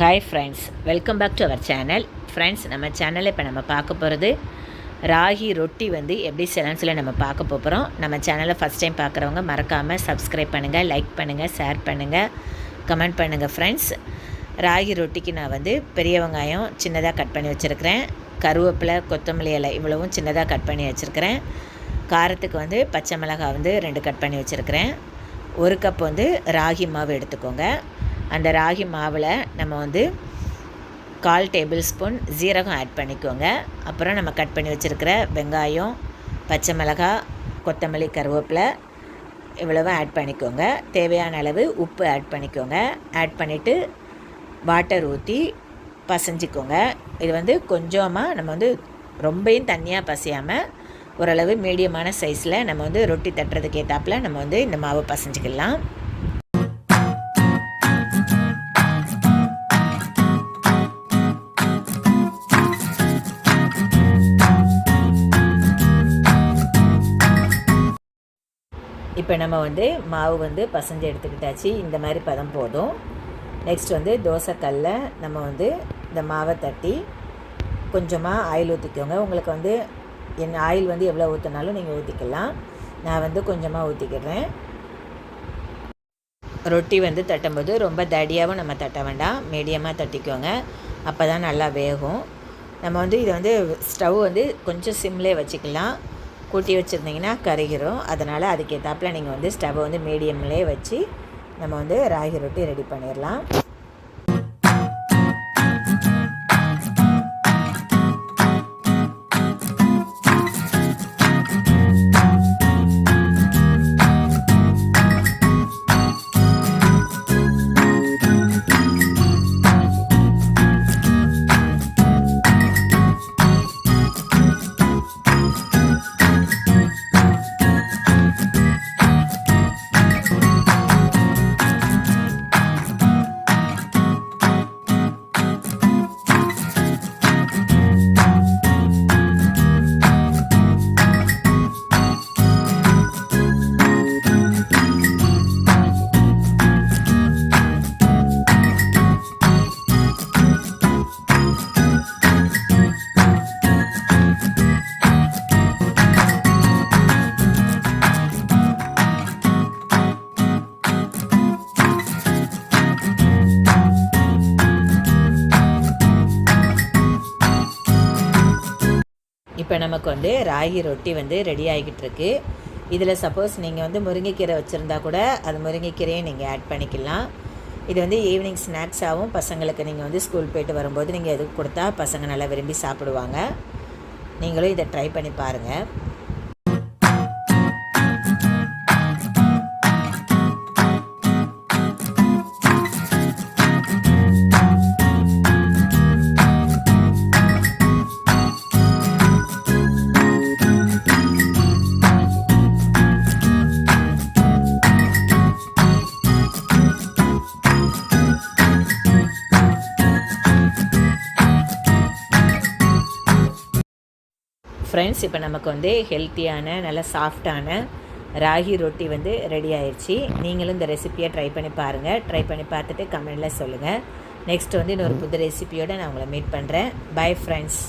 Hi friends welcome back to our channel friends நம்ம சேனலில் இப்போ நம்ம பார்க்க போகிறது ராகி ரொட்டி வந்து எப்படி செய்யலாம்னு நம்ம பார்க்க போகிறோம் நம்ம சேனலை ஃபஸ்ட் டைம் பார்க்குறவங்க மறக்காமல் சப்ஸ்கிரைப் பண்ணுங்கள் லைக் பண்ணுங்கள் ஷேர் பண்ணுங்கள் கமெண்ட் பண்ணுங்கள் ஃப்ரெண்ட்ஸ் ராகி ரொட்டிக்கு நான் வந்து பெரிய வெங்காயம் சின்னதாக கட் பண்ணி வச்சுருக்கிறேன். கருவேப்பிலை கொத்தமல்லி இலை இவ்வளவும் சின்னதாக கட் பண்ணி வச்சுருக்கிறேன். காரத்துக்கு வந்து பச்சை மிளகாய் வந்து ரெண்டு கட் பண்ணி வச்சுருக்கிறேன். ஒரு கப் வந்து ராகி மாவு எடுத்துக்கோங்க. அந்த ராகி மாவில் நம்ம வந்து கால் டேபிள் ஸ்பூன் ஜீரகம் ஆட் பண்ணிக்கோங்க. அப்புறம் நம்ம கட் பண்ணி வச்சுருக்கிற வெங்காயம் பச்சை மிளகாய் கொத்தமல்லி கருவேப்பிலை இவ்வளவு ஆட் பண்ணிக்கோங்க. தேவையான அளவு உப்பு ஆட் பண்ணிக்கோங்க. ஆட் பண்ணிவிட்டு வாட்டர் ஊற்றி பசைஞ்சிக்கோங்க. இது வந்து கொஞ்சமாக நம்ம வந்து ரொம்பையும் தண்ணியாக பசையாமல் ஓரளவு மீடியமான சைஸில் நம்ம வந்து ரொட்டி தட்டுறதுக்கு ஏற்றாப்புல நம்ம வந்து இந்த மாவை பசைஞ்சிக்கலாம். இப்போ நம்ம வந்து மாவு வந்து பசஞ்சு எடுத்துக்கிட்டாச்சு. இந்த மாதிரி பதம் போதும். நெக்ஸ்ட் வந்து தோசைக்கல்ல நம்ம வந்து இந்த மாவை தட்டி கொஞ்சமாக ஆயில் ஊற்றிக்கோங்க உங்களுக்கு வந்து என் ஆயில் வந்து எவ்வளோ ஊற்றினாலும் நீங்கள் ஊற்றிக்கலாம் நான் வந்து கொஞ்சமாக ஊற்றிக்கிறேன் ரொட்டி வந்து தட்டும்போது ரொம்ப தடியாகவும் நம்ம தட்ட வேண்டாம். மீடியமாக தட்டிக்கோங்க. அப்போ தான் நல்லா வேகும். நம்ம வந்து இதை வந்து ஸ்டவ் வந்து கொஞ்சம் சிம்லே வச்சுக்கலாம். கூட்டி வச்சுருந்தீங்கன்னா கருகிரும். அதனால் அதுக்கேற்றாப்புல நீங்கள் வந்து ஸ்டவ்வை வந்து மீடியம்லேயே வச்சு நம்ம வந்து ராகி ரொட்டி ரெடி பண்ணிடலாம் இப்போ நமக்கு வந்து ராகி ரொட்டி வந்து ரெடி ஆகிக்கிட்டு இருக்கு இதில் சப்போஸ் நீங்கள் வந்து முருங்கைக்கீரை வச்சுருந்தா கூட அது முருங்கைக்கீரையும் நீங்கள் ஆட் பண்ணிக்கலாம். இது வந்து ஈவினிங் ஸ்நாக்ஸாகவும் பசங்களுக்கு நீங்கள் வந்து ஸ்கூல் போயிட்டு வரும்போது நீங்கள் எதுக்கு கொடுத்தா பசங்க நல்லா விரும்பி சாப்பிடுவாங்க. நீங்களும் இதை ட்ரை பண்ணி பாருங்கள் ஃப்ரெண்ட்ஸ் இப்போ நமக்கு வந்து ஹெல்த்தியான நல்ல சாஃப்டான ராகி ரொட்டி வந்து ரெடி ஆயிடுச்சு நீங்களும் இந்த ரெசிப்பியை ட்ரை பண்ணி பாருங்கள் ட்ரை பண்ணி பார்த்துட்டு கமெண்டில் சொல்லுங்கள் நெக்ஸ்ட் வந்து இன்னொரு புது ரெசிபியோடு நான் உங்களை மீட் பண்ணுறேன் பை ஃப்ரெண்ட்ஸ்